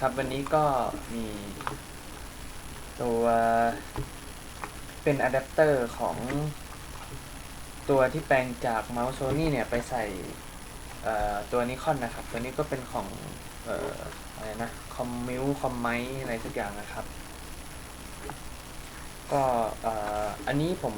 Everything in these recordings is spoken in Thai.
ครับวันนี้ก็มีตัวเป็นอะแดปเตอร์ของตัวที่แปลงจากเมาส์โซนี่เนี่ยไปใส่ตัวนิคอนนะครับ ตัวนี้ก็เป็นของออะไรนะคอมมิวคอมไมอะไรสักอย่างนะครับ ก็อ่ออันนี้ผม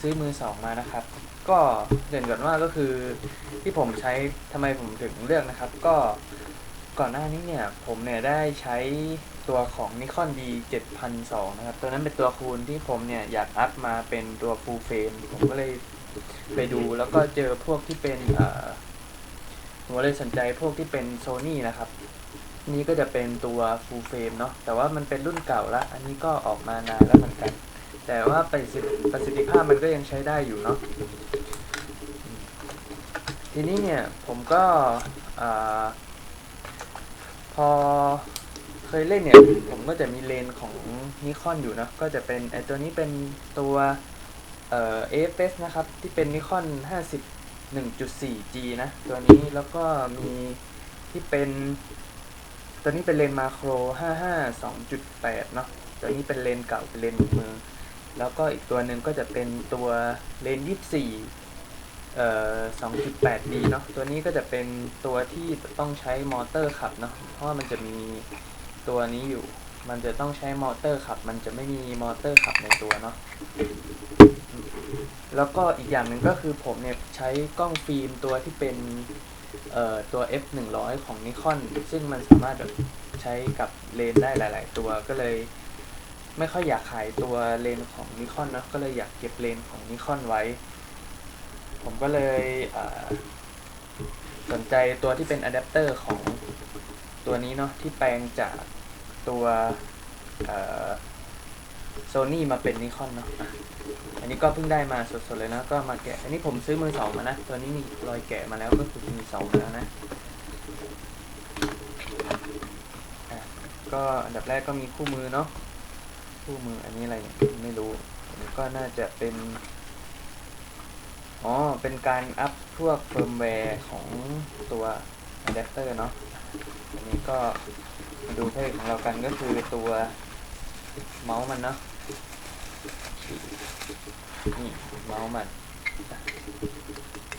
ซื้อมือสองมานะครับ ก็เด่นก่อนว่าก็คือที่ผมใช้ทำไมผมถึงเลือกนะครับ ก็ ก่อนหน้านี้เนี่ยผมเนี่ยได้ใช้ตัวของ Nikon D 7002นะครับ ตัวนั้นเป็นตัวคูณที่ผมเนี่ยอยากอัพมาเป็นตัว full frame ผมก็เลยไปดูแล้วก็เจอพวกที่เป็นเออผมเลยสนใจพวกที่เป็น Sony นะครับ นี่ก็จะเป็นตัว full frame เนาะแต่ว่ามันเป็นรุ่นเก่าล้วอันนี้ก็ออกมานานแล้วเหมือนกัน แต่ว่าประสิทธิธภาพมันก็ยังใช้ได้อยู่เนาะทีนี้เนี่ยผมก็อ่า อเคยเล่นเนี่ย ผมก็จะมีเลนของนิคอนอยู่นะ ก็จะเป็นไอตัวนี้เป็นตัวเอ่อ AFS นะครับ ที่เป็นนิคอน 51.4G นะ ตัวนี้แล้วก็มีที่เป็น ตัวนี้เป็นเลนมาโคร 55 2.8 เนาะตัวนี้เป็นเลนเก่าเป็นเลนมือ แล้วก็อีกตัวหนึ่งก็จะเป็นตัวเลนส์24 เอ่อ 2.8D เนาะตัวนี้ก็จะเป็นตัวที่ต้องใช้มอเตอร์ขับเนาะเพราะว่ามันจะมีตัวนี้อยู่ มันจะต้องใช้มอเตอร์ขับ มันจะไม่มีมอเตอร์ขับในตัวเนาะแล้วก็อีกอย่างหนึ่งก็คือผมเนี่ยใช้กล้องฟิล์มตัวที่เป็นตัว f 1 0 0ของ Nikon ซึ่งมันสามารถแบบใช้กับเลนได้หลาย ๆ ตัวก็เลย ไม่ค่อยอยากขายตัวเลนของ Nikon นะก็เลยอยากเก็บเลนของ Nikon ไว้ ผมก็เลยเสนใจตัวที่เป็นอะแดปเตอร์ของตัวนี้เนาะที่แปลงจากตัวโซนี่มาเป็นนิคอนเนาะอันนี้ก็เพิ่งได้มาสดๆเลยนะ ก็มาแกะ อันนี้ผมซื้อมือสองมานะ ตัวนี้มีรอยแกะมาแล้วก็คือมีสองแล้วนะอะก็อันดับแรกก็มีคู่มือเนาะ คู่มืออันนี้อะไรไม่รู้ อันนี้ก็น่าจะเป็น อ๋อ เป็นการอัพพวกเฟิร์มแวร์ของตัวอะแดปเตอร์เนาะ อันนี้ก็มาดูเพลของเรากันก็คือตัวเมาส์มันเนาะ นี่เมาส์มัน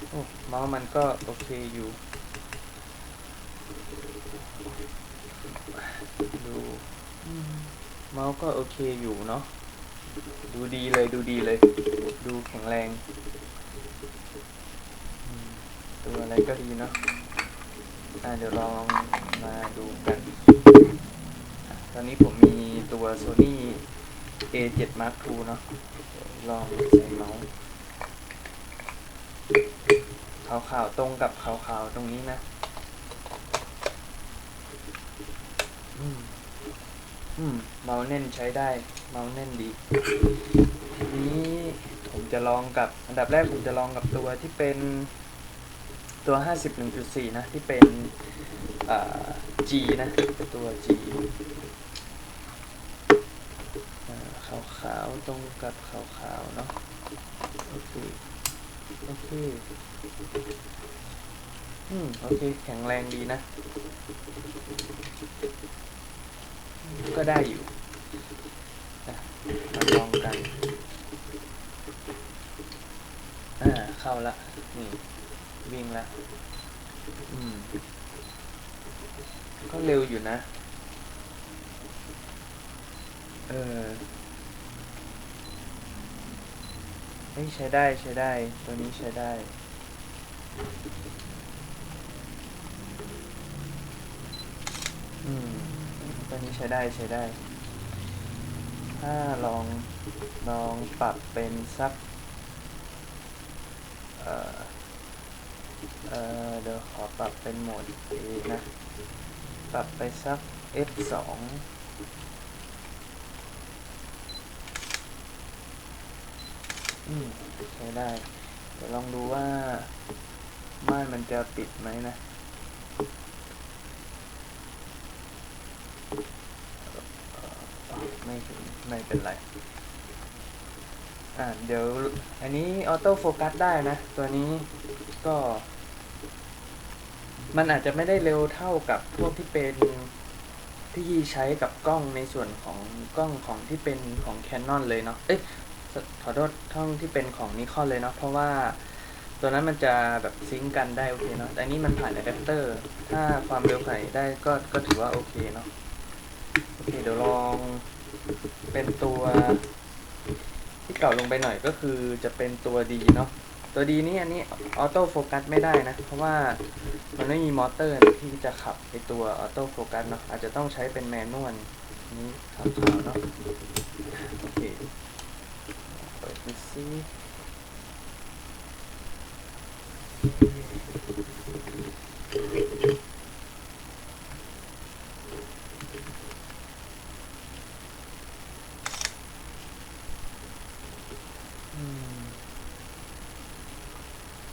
โอ้เมาส์มันก็โอเคอยู่ ดูเมาส์ก็โอเคอยู่เนาะ ดูดีเลยดูดีเลย ดูแข็งแรง ตัวอะไรก็ดีเนาะอ่าเดี๋ยวลองมาดูกัน ตอนนี้ผมมีตัว Sony A7 Mark II เนาะ ลองใช้เมาส์ขาวๆตรงกับขาวๆตรงนี้นะ อืม อืม เมาส์แน่นใช้ได้ เมาส์แน่นดีทีนี้ผมจะลองกับ อันดับแรกผมจะลองกับตัวที่เป็น ตัว 51.4 นะ ที่เป็นอ G นะ เป็นตัว G ขาวๆ ตรงกับขาวๆ เนาะโอเค โอเค อืม โอเค แข็งแรงดีนะ ก็ได้อยู่อะมาลองกัน อ่า เข้าละ นี่ วิ่งละอืม ก็เร็วอยู่นะ เออเฮ้ยใช้ได้ใช้ได้ ตัวนี้ใช้ได้ อืม ตัวนี้ใช้ได้ใช้ได้ ถ้าลองลองปรับเป็นสัก เอ่อ เออเดี๋ยวขอปรับเป็นโหมด A นะ ปรับไปสัก F2 อืมใช้ได้ เดี๋ยวลองดูว่า ม่านมันจะปิดไหมนะ ไม่ถึงไม่เป็นไรอ่าเดี๋ยว อันนี้ออโต้โฟกัสได้นะ ตัวนี้ก็ มันอาจจะไม่ได้เร็วเท่ากับพวกที่เป็นที่ใช้กับกล้องในส่วนของกล้องของที่เป็นของ Canon เลยเนาะ เอ้ยขอโทษท่องที่เป็นของ Nikon เลยเนาะ เพราะว่าตัวนั้นมันจะแบบซิงกันได้โอเคเนาะ แต่อันนี้มันผ่านอะแดปเตอร์ ถ้าความเร็วไหนได้ก็ก็ถือว่าโอเคเนาะ โอเคเดี๋ยวลองเป็นตัวที่เก่าลงไปหน่อยก็คือจะเป็นตัวดีเนาะ ตัวดีนี่อันนี้ออโต้โฟกัสไม่ได้นะ เพราะว่ามันไม่มีมอเตอร์ที่จะขับไอตัวออโต้โฟกัสเนาะอาจจะต้องใช้เป็นแมนนวลนี้ขาวๆเนาะโอเคเปิดดูซิ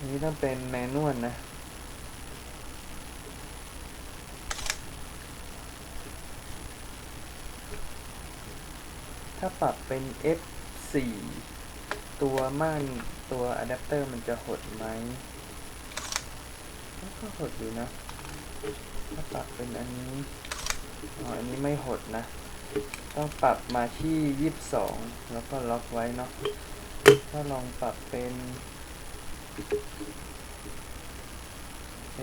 นนี้ต้องเป็นแมนนวลนะ ถ้าปรับเป็น F4 ตัวม่านตัวอะแดปเตอร์มันจะหดไหมก็หดอยู่นะ ถ้าปรับเป็นอันนี้อ๋ออันนี้ไม่หดนะ ต้องปรับมาที่ 22 แล้วก็ล็อกไว้เนาะ ถ้าลองปรับเป็น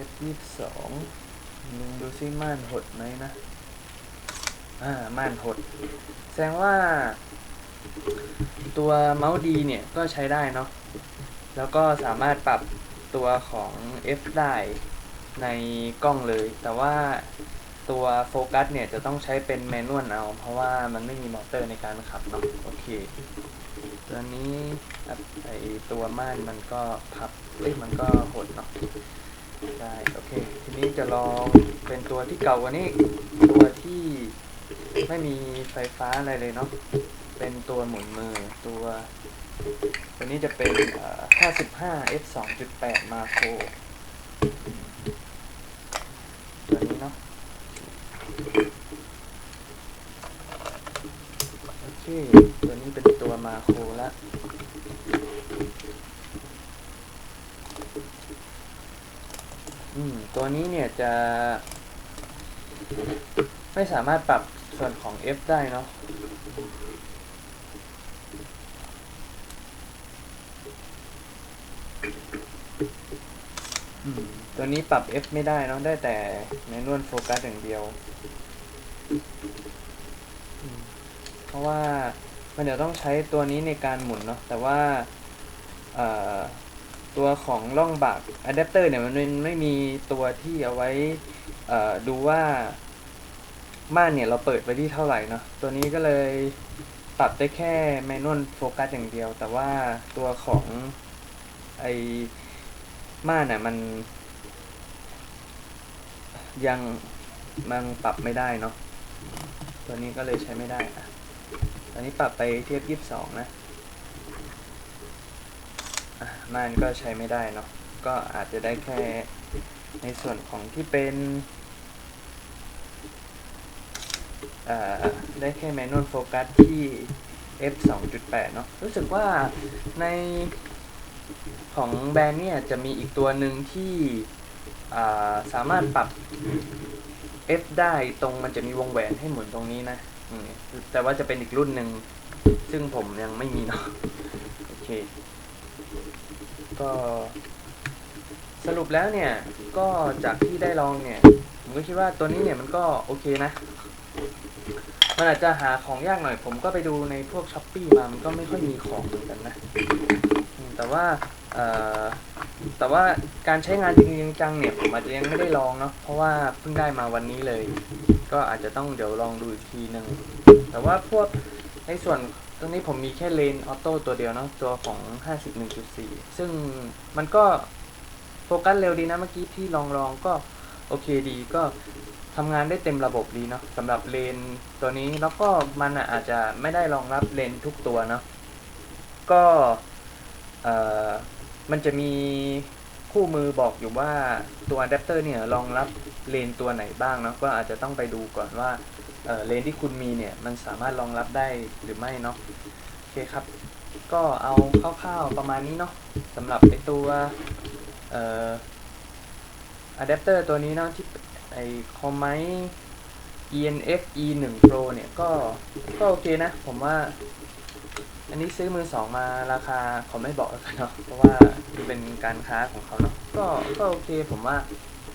F ยี่สองลองดูซิม่านหดไหมนะ อ่า ม่านหด แสดงว่า ตัวเมาส์ดีเนี่ยก็ใช้ได้เนาะ แล้วก็สามารถปรับตัวของ F ได้ในกล้องเลย แต่ว่า ตัวโฟกัสเนี่ยจะต้องใช้เป็นแมนนวลเอา เพราะว่ามันไม่มีมอเตอร์ในการขับเนาะโอเค ตัวนี้ไอตัวม่านมันก็พับเอ้ยมันก็หดเนาะได้โอเค ทีนี้จะลองเป็นตัวที่เก่ากว่านี้ ตัวที่ไม่มีไฟฟ้าอะไรเลยเนาะเป็นตัวหมุนมือตัว ตัวนี้จะเป็นเอ่อ55 f 2.8มาโครตัวนี้เนาะ โอเค ตัวนี้ เป็นตัวมาโครละอืม ตัวนี้เนี่ยจะ ไม่สามารถปรับส่วนของ F ได้เนาะอืมตัวนี้ปรับ F ไม่ได้เนาะได้แต่แมนนวลโฟกัสอย่างเดียว เพราะว่า มันเดี๋ยวต้องใช้ตัวนี้ในการหมุนเนาะแต่ว่าตัวของร่องบากอะแดปเตอร์เนี่ยมันไม่มีตัวที่เอาไว้ดูว่าม่านเนี่ยเราเปิดไปที่เท่าไหร่เนาะตัวนี้ก็เลยปรับได้แค่แมนนวลโฟกัสอย่างเดียว แต่ว่าตัวของไอม่านเนี่ยมัน ยังมันปรับไม่ได้เนาะตัวนี้ก็เลยใช้ไม่ได้อะ ตอนนี้ปรับไปเทียบยี่สิบสองนะม่านก็ใช้ไม่ได้เนาะ ก็อาจจะได้แค่ในส่วนของที่เป็นเอ่อได้แค่แมนนวลโฟกัสที่ f 2.8 เนาะ รู้สึกว่าในของแบรนด์เนี่ยจะมีอีกตัวหนึ่งที่อ่าสามารถปรับ f ได้ตรงมันจะมีวงแหวนให้หมุนตรงนี้นะแต่ว่าจะเป็นอีกรุ่นหนึ่ง ซึ่งผมยังไม่มีเนาะโอเค ก็สรุปแล้วเนี่ย ก็จากที่ได้ลองเนี่ย ผมก็คิดว่าตัวนี้เนี่ยมันก็โอเคนะ มันอาจจะหาของยากหน่อย ผมก็ไปดูในพวกช้อปปี้มา มันก็ไม่ค่อยมีของเหมือนกันนะ แต่ว่าเอ แต่ว่าการใช้งานจริงๆจังๆเนี่ยผมอาจจะยังไม่ได้ลองเนาะเพราะว่าเพิ่งได้มาวันนี้เลย ก็อาจจะต้องเดี๋ยวลองดูอีกทีหนึ่งแต่ว่าพวกในส่วนตรงนี้ผมมีแค่เลนออโต้ตัวเดียวเนาะตัวของ 51.4 ซึ่งมันก็โฟกัสเร็วดีนะเมื่อกี้ที่ลองลองก็โอเคดีก็ทำงานได้เต็มระบบดีเนาะสำหรับเลนตัวนี้แล้วก็มันอะอาจจะไม่ได้รองรับเลนทุกตัวเนาะก็เอ่อ มันจะมีคู่มือบอกอยู่ว่าตัวอะแดปเตอร์เนี่ยรองรับเลนตัวไหนบ้างเนาะก็อาจจะต้องไปดูก่อนว่าเเลนที่คุณมีเนี่ยมันสามารถรองรับได้หรือไม่เนาะโอเคครับ ก็เอาคร่าวๆประมาณนี้เนาะสำหรับไอตัวเอ่อะแดปเตอร์ตัวนี้เนาะที่ไอคอมไม ENF E 1 Pro เนี่ยก็ก็โอเคนะ ผมว่า อันนี้ซื้อมือสองมาราคาเขาไม่บอกแล้วกันเนาะเพราะว่าเป็นการค้าของเขาเนาะก็ก็โอเคผมว่า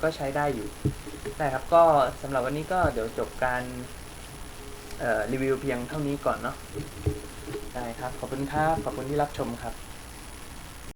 ก็ใช้ได้อยู่ได้ครับก็สำหรับวันนี้ก็เดี๋ยวจบการรีวิวเพียงเท่านี้ก่อนเนาะได้ครับ ขอบคุณครับ ขอบคุณที่รับชมครับ